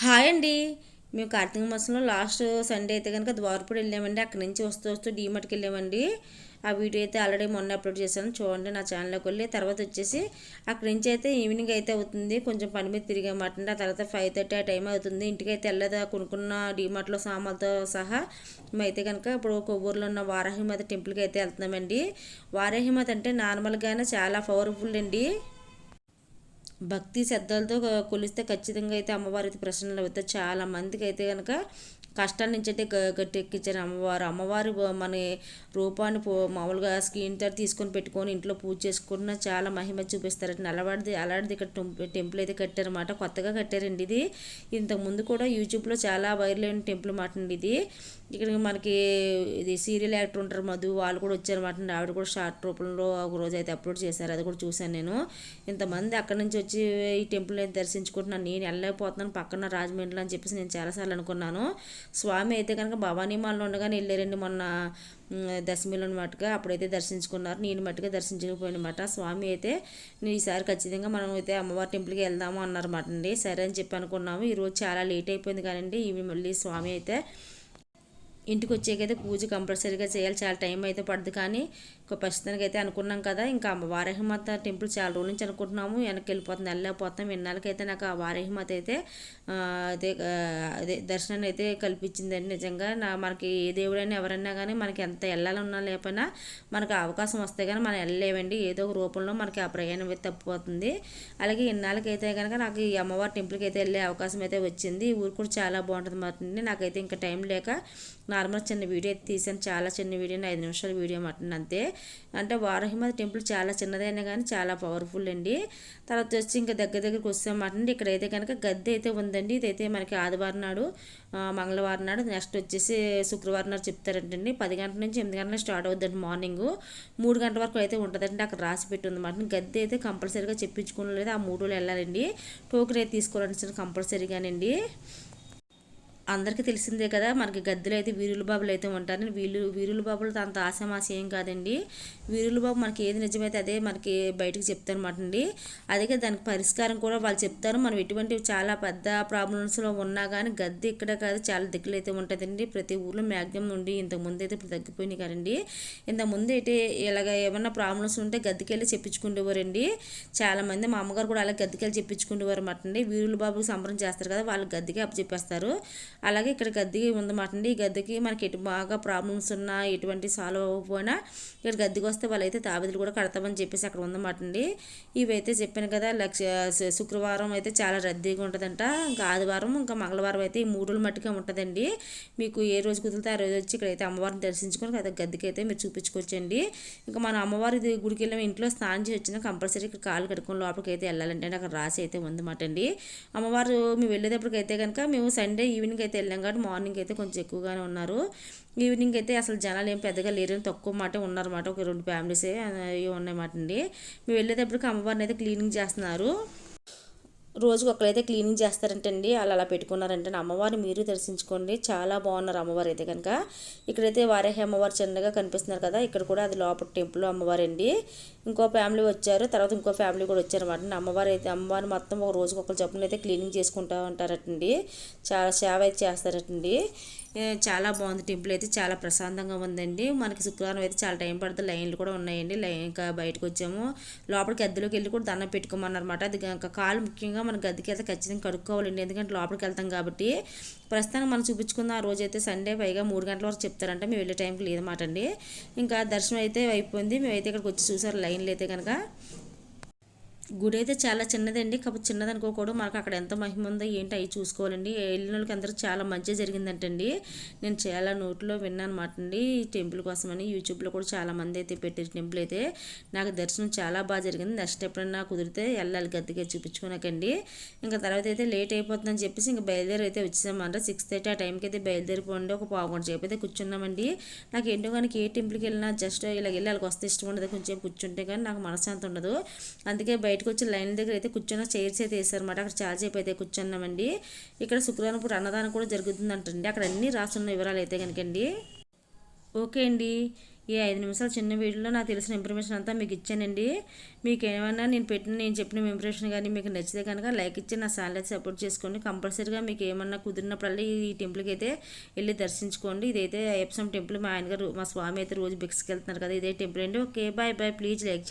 Hi అండి. మేము కార్తీక మాసంలో లాస్ట్ సండే అయితే కనుక ద్వారపూడి వెళ్ళామండి. అక్కడి నుంచి వస్తూ వస్తూ డీమార్ట్కి వెళ్ళామండి. ఆ వీడియో అయితే ఆల్రెడీ మొన్న అప్లోడ్ చేశాను. చూడండి నా ఛానల్లోకి వెళ్ళి. తర్వాత వచ్చేసి అక్కడి నుంచి అయితే ఈవినింగ్ అయితే అవుతుంది. కొంచెం పని మీద తిరిగామాట ఆ తర్వాత ఫైవ్ థర్టీ ఆ టైం అవుతుంది. ఇంటికి అయితే వెళ్ళదా కొనుక్కున్న డీమార్ట్లో సామాన్లతో సహా మేమైతే కనుక ఇప్పుడు కొవ్వూరులో ఉన్న వారాహిమాత టెంపుల్కి అయితే వెళ్తున్నామండి. వారాహిమాత అంటే నార్మల్గానే చాలా పవర్ఫుల్ అండి. భక్తి శ్రద్ధలతో కొలిస్తే ఖచ్చితంగా అయితే అమ్మవారి అయితే చాలా మందికి అయితే కనుక కష్టాల నుంచి అయితే గట్టెక్కించారు. అమ్మవారు అమ్మవారు మన రూపాన్ని మామూలుగా స్క్రీన్తో తీసుకొని పెట్టుకొని ఇంట్లో పూజ చేసుకున్న చాలా మహిమ చూపిస్తారండి నల్లవాడిది అలాంటిది ఇక్కడ టెంపుల్ అయితే కట్టారన్నమాట. కొత్తగా కట్టారండి ఇది. ఇంతకు ముందు కూడా యూట్యూబ్లో చాలా వైరల్ అయిన టెంపుల్ మాట అండి ఇది. ఇక్కడ మనకి ఇది సీరియల్ యాక్టర్ ఉంటారు మధు వాళ్ళు కూడా వచ్చారన్నమాట ఆవిడ కూడా షార్ట్ రూపంలో ఒక రోజు అయితే అప్లోడ్ చేశారు. అది కూడా చూశాను నేను. ఇంతమంది అక్కడి నుంచి వచ్చి ఈ టెంపుల్ అయితే దర్శించుకుంటున్నాను నేను వెళ్ళలేకపోతున్నాను పక్కన రాజమండ్రి అని చెప్పేసి నేను చాలాసార్లు అనుకున్నాను. స్వామి అయితే కనుక భవానీ మాల్లో ఉండగానే వెళ్ళారండి మొన్న దశమిలో మటుగా. అప్పుడైతే దర్శించుకున్నారు. నేను మట్టుగా దర్శించకపోయినమాట. స్వామి అయితే ఈసారి ఖచ్చితంగా మనం అయితే అమ్మవారి టెంపుల్కి వెళ్దాము అన్నారన్నమాట అండి. సరే అని చెప్పి అనుకున్నాము. ఈరోజు చాలా లేట్ అయిపోయింది కానీ ఇవి మళ్ళీ స్వామి అయితే ఇంటికి వచ్చేకైతే పూజ కంపల్సరీగా చేయాలి. చాలా టైం అయితే పడుతుంది కానీ ఒక ప్రస్తుతానికి అయితే అనుకున్నాం కదా ఇంకా వారాహిమాత టెంపుల్ చాలా రోజుల నుంచి అనుకుంటున్నాము వెనక్కి వెళ్ళిపోతుంది వెళ్ళలేకపోతాం ఇన్నాళ్ళకైతే నాకు ఆ వారాహిమాత అయితే అదే అదే దర్శనాన్ని అయితే కల్పించిందండి నిజంగా. నా మనకి ఏ దేవుడైనా ఎవరైనా కానీ మనకి ఎంత వెళ్ళాలన్నా లేకపోయినా మనకు అవకాశం వస్తే కానీ మనం వెళ్ళలేవండి ఏదో ఒక రూపంలో మనకి ఆ ప్రయాణం అయితే తప్పిపోతుంది. అలాగే ఇన్నాళ్ళకైతే కనుక నాకు ఈ అమ్మవారి టెంపుల్కి అయితే వెళ్ళే అవకాశం అయితే వచ్చింది. ఊరు కూడా చాలా బాగుంటుంది మాట నాకైతే ఇంకా టైం లేక నార్మల్ చిన్న వీడియో అయితే తీసాను. చాలా చిన్న వీడియో ఐదు నిమిషాల వీడియో మటన్ అంతే. అంటే వారహిమత టెంపుల్ చాలా చిన్నదైనా కానీ చాలా పవర్ఫుల్ అండి. తర్వాత వచ్చి ఇంకా దగ్గర దగ్గరికి ఇక్కడ ఇక్కడైతే కనుక గద్దె అయితే ఉందండి. ఇదైతే మనకి ఆదివారం నాడు మంగళవారం నాడు నెక్స్ట్ వచ్చేసి శుక్రవారం నాడు చెప్తారంటండి. పది గంటల నుంచి ఎనిమిది గంటల స్టార్ట్ అవుతుందండి మార్నింగ్. మూడు గంటల వరకు అయితే ఉంటుందండి. అక్కడ రాసి పెట్టి ఉందన్నమాట గద్దె అయితే కంపల్సరీగా చెప్పించుకోలేదు ఆ మూడు వెళ్ళాలండి. టోకెన్ అయితే తీసుకోవాలని కంపల్సరీగానండి. అందరికీ తెలిసిందే కదా మనకి గద్దెలు అయితే వీరుల బాబులు అయితే ఉంటారు. వీళ్ళు వీరుల బాబులతో అంత ఆశమాశ ఏం కాదండి. వీరుల బాబు మనకి ఏది నిజమైతే అదే మనకి బయటకు చెప్తారనమాట అండి. అదే దానికి పరిష్కారం కూడా వాళ్ళు చెప్తారు. మనం ఎటువంటి చాలా పెద్ద ప్రాబ్లమ్స్లో ఉన్నా కానీ గద్దె ఇక్కడ కాదు చాలా దిక్కులు అయితే ఉంటుందండి. ప్రతి ఊర్లో మ్యాక్సిమం నుండి ఇంతకుముందు అయితే ఇప్పుడు తగ్గిపోయినాయి కదండి. ఇంతకుముందు అయితే ఇలాగ ఏమన్నా ప్రాబ్లమ్స్ ఉంటే గద్దెకెళ్ళి చెప్పించుకుంటేవారండి చాలామంది మా అమ్మగారు కూడా అలా గద్దెకెళ్ళి చెప్పించుకుంటేవారు అనమాట అండి. వీరుల బాబుకి సంబరం చేస్తారు కదా వాళ్ళు గద్దెకి అప్పచెప్పేస్తారు. అలాగే ఇక్కడ గద్దె ఉందన్నమాట అండి. ఈ గద్దెకి మనకి ఎటు బాగా ప్రాబ్లమ్స్ ఉన్నా ఎటువంటి సాల్వ్ అవ్వకపోయినా ఇక్కడ గద్దెకి వస్తే వాళ్ళైతే తాబేదులు కూడా కడతామని చెప్పేసి అక్కడ ఉందన్నమాట అండి. ఇవైతే చెప్పాను కదా లక్ష శుక్రవారం అయితే చాలా రద్దీగా ఉంటుందంట. ఇంకా ఆదివారం ఇంకా మంగళవారం అయితే ఈ మూడు మట్టుగా ఉంటుందండి. మీకు ఏ రోజు కుదిరితే ఆ రోజు వచ్చి ఇక్కడైతే అమ్మవారిని దర్శించుకొని కదా గద్దెకి అయితే మీరు చూపించుకోవచ్చండి. ఇంకా మన అమ్మవారి గుడికి వెళ్ళిన ఇంట్లో స్నానం చేసి వచ్చినా కంపల్సరీ ఇక్కడ కాలు కడుకుని లోపలికి అయితే వెళ్ళాలంటే అక్కడ రాసి అయితే ఉందన్నమాట అండి. అమ్మవారు మేము వెళ్ళేటప్పటికైతే కనుక మేము సండే ఈవినింగ్ అయితే వెళ్ళాం కాబట్టి మార్నింగ్ అయితే కొంచెం ఎక్కువగానే ఉన్నారు. ఈవినింగ్ అయితే అసలు జనాలు ఏం పెద్దగా లేరు తక్కువ మాట ఉన్నారన్నమాట. ఒక రెండు ఫ్యామిలీసే ఉన్నాయన్నమాట అండి. మేము వెళ్ళేటప్పటికి అమ్మవారిని అయితే క్లీనింగ్ చేస్తున్నారు. రోజుకి ఒకరైతే క్లీనింగ్ చేస్తారంటండి. అలా అలా పెట్టుకున్నారంటే అమ్మవారిని మీరు దర్శించుకోండి. చాలా బాగున్నారు అమ్మవారు అయితే కనుక ఇక్కడైతే వారేహి అమ్మవారు చిన్నగా కనిపిస్తున్నారు కదా. ఇక్కడ కూడా అది లోపల టెంపుల్ అమ్మవారు అండి ఇంకో ఫ్యామిలీ వచ్చారు. తర్వాత ఇంకో ఫ్యామిలీ కూడా వచ్చారన్నమాట. అమ్మవారు అయితే అమ్మవారిని మొత్తం ఒక రోజుకి ఒకరు చొప్పున అయితే క్లీనింగ్ చేసుకుంటూ ఉంటారటండి. చాలా సేవ అయితే చేస్తారటండి. చాలా బాగుంది టెంపుల్ అయితే చాలా ప్రశాంతంగా ఉందండి. మనకి శుక్రవారం అయితే చాలా టైం పడుతుంది. లైన్లు కూడా ఉన్నాయండి. లైన్ ఇంకా బయటకు వచ్చాము. లోపలికి గద్దెలోకి వెళ్ళి కూడా దండం పెట్టుకోమన్నారన్నమాట. అది కాలు ముఖ్యంగా మన గద్దెకి అయితే ఖచ్చితంగా కడుక్కోవాలండి. ఎందుకంటే లోపలికి వెళ్తాం కాబట్టి. ప్రస్తుతానికి మనం చూపించుకున్న ఆ రోజు అయితే సండే పైగా మూడు గంటల వరకు చెప్తారంటే. మేము వెళ్ళే టైంకి లేదన్నమాట అండి. ఇంకా దర్శనం అయితే అయిపోయింది. మేమైతే ఇక్కడికి వచ్చి చూసారు లైన్లు అయితే కనుక గుడి అయితే చాలా చిన్నదండి. కాకపోతే చిన్నది అనుకోకూడదు. మనకు అక్కడ ఎంత మహిమ ఉందో ఏంటి అవి చూసుకోవాలండి. వెళ్ళిన వాళ్ళకి అందరూ చాలా మంచి జరిగిందంటండి. నేను చాలా నోట్లో విన్నాను అనమాట అండి. ఈ టెంపుల్ కోసమని యూట్యూబ్లో కూడా చాలామంది అయితే పెట్టారు టెంపుల్ అయితే. నాకు దర్శనం చాలా బాగా జరిగింది. నెక్స్ట్ ఎప్పుడైనా కుదిరితే వెళ్ళాలి గద్దెగా చూపించుకున్నాకండి. ఇంకా తర్వాత అయితే లేట్ అయిపోతుందని చెప్పేసి ఇంకా బయలుదేరి అయితే వచ్చేసామంట. సిక్స్ థర్టీ ఆ టైంకి అయితే బయలుదేరిపోండి. ఒక పావుగంట సేపు అయితే కూర్చున్నామండి. నాకు ఏంటో కానీ ఏ టెంపుల్కి వెళ్ళినా జస్ట్ ఇలా వెళ్ళి వాళ్ళకి వస్తే ఇష్టం ఉండదు. కొంచెం కూర్చుంటే కానీ నాకు మనశ్శాంతి ఉండదు. అందుకే బయట బయటకు వచ్చి లైన్ దగ్గర అయితే కూర్చున్న చైర్స్ అయితే వేసారన్నమాట అక్కడ ఛార్జ్ సేపు అయితే కూర్చున్నామండి. ఇక్కడ శుక్రవారం పూట అన్నదానం కూడా జరుగుతుందంటండి. అక్కడ అన్నీ రాసున్న వివరాలు అయితే కనుకండి ఓకే అండి. ఈ ఐదు నిమిషాలు చిన్న వీడియోలో నాకు తెలిసిన ఇన్ఫర్మేషన్ అంతా మీకు ఇచ్చానండి. మీకు ఏమైనా నేను పెట్టిన నేను చెప్పిన ఇన్ఫర్మేషన్ కానీ మీకు నచ్చితే కనుక లైక్ ఇచ్చి నా ఛానల్ అయితే సపోర్ట్ చేసుకోండి. కంపల్సరీగా మీకు ఏమన్నా కుదిరినప్పుడల్లా ఈ టెంపుల్కి అయితే వెళ్ళి దర్శించుకోండి. ఇదైతే అయ్యప్ప టెంపుల్ మా ఆయన గారు మా స్వామి అయితే రోజు బిక్స్కి వెళ్తున్నారు కదా ఇదే టెంపుల్ అండి. Okay bye bye please like